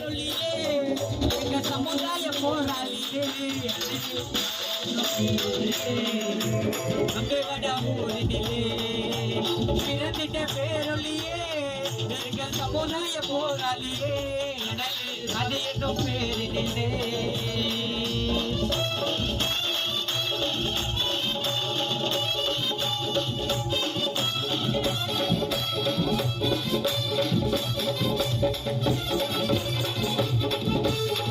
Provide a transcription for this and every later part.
பேரொழியே எங்க சமுதாய போராளியே அங்கேவடா ஊரினிலே பிறந்திட்ட பேரொழியே எங்கள் சமுதாய போராளியே அது என்னும் பேரினிலே நீ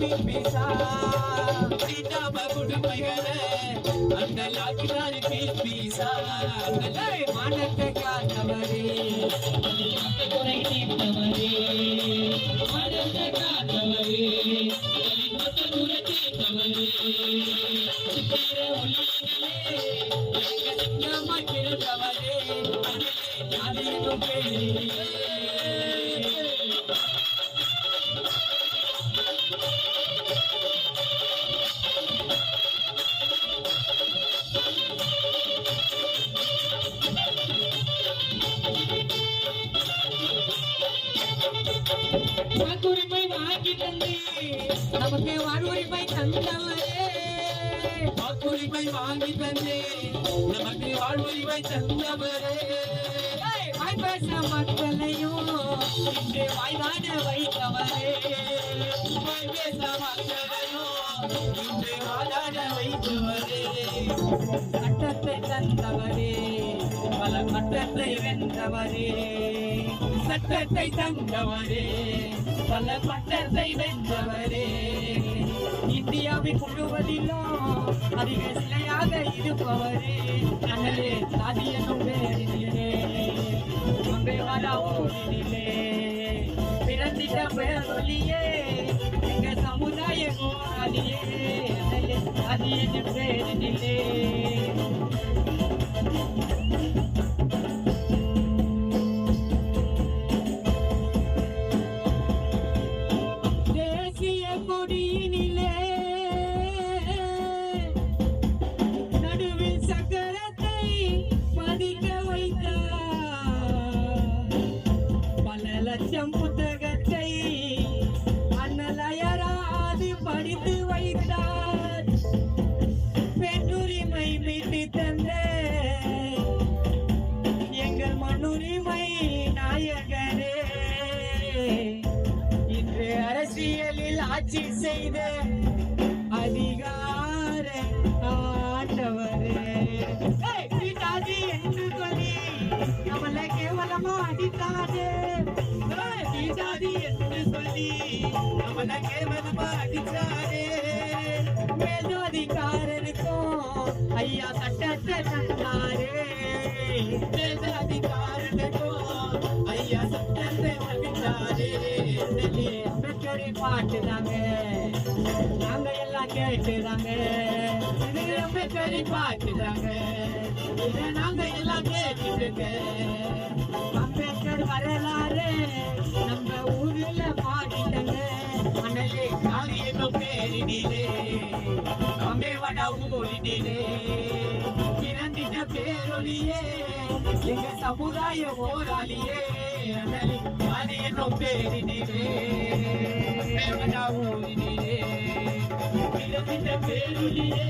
கொடுமைகளே அண்ணலாக்கிட்டாரு பீசா தீண்டாம கொடுமைகளே அண்ணலாக்கிட்டாரு பீசா மானத்தை காத்தவரே குறை தீர்த்தவரே மானத்தை காத்தவரே வாக்குரிமை வாங்கி தந்து. நமக்கு வாழ்வுரிமை தந்தவரே. வாக்குரிமை வாங்கி தந்து. நமக்கு வாழ்வுரிமை தந்தவரே. ஏய், வாய் பேச மக்களையும் இன்று வாய்தாட வைத்தவரே. வாய் பேச மக்களையும் இன்று வாதாட வைத்தவரே. சட்டத்தை தந்தவரே. பல மட்டத்தை வென்றவரே. சட்டத்தை தந்தவரே பல பட்டத்தை வென்றவரே. இந்தியாவை முழுவதிலும் அதிக சிலையாக இருப்பவரே. நகரே சாதியனும் பேரிலே அம்பேவாடா ஊரிலே பிறந்திட்ட பேரொலியே எங்க சமுதாய போராளியே. சாதியன் பேரிலே அரசியலில் ஆட்சி செய்த அதிகார ஆண்டவரே. ஏய், என்று சொல்லி நம்மளை கேவலமா அடித்தாரே ஏய், என்று சொல்லி நம்மளை கேவலமா அடித்தாரே மேலதிகாரனுக்கும் ஐயா சட்டத்தை தந்தாரே. நாங்க எல்லாம் கேட்டுதாங்க இது அம்பேத்கரை இதை நாங்க எல்லாம் கேட்டுருங்க அம்பேத்கர் வரலாறு நம்ம ஊர்ல பாடிட்டங்க. அண்ணலே காளியம்ம பேரினிலே அம்பேவடா ஊரினிலே பிறந்திட்ட பேரொலியே எங்க சமுதாய போராளியே அண்ணலே காளியம்ம பேரினிலே அம்பேவடா ஊரினிலே போராளியே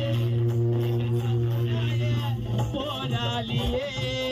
பிறந்திட்ட பேரொலியே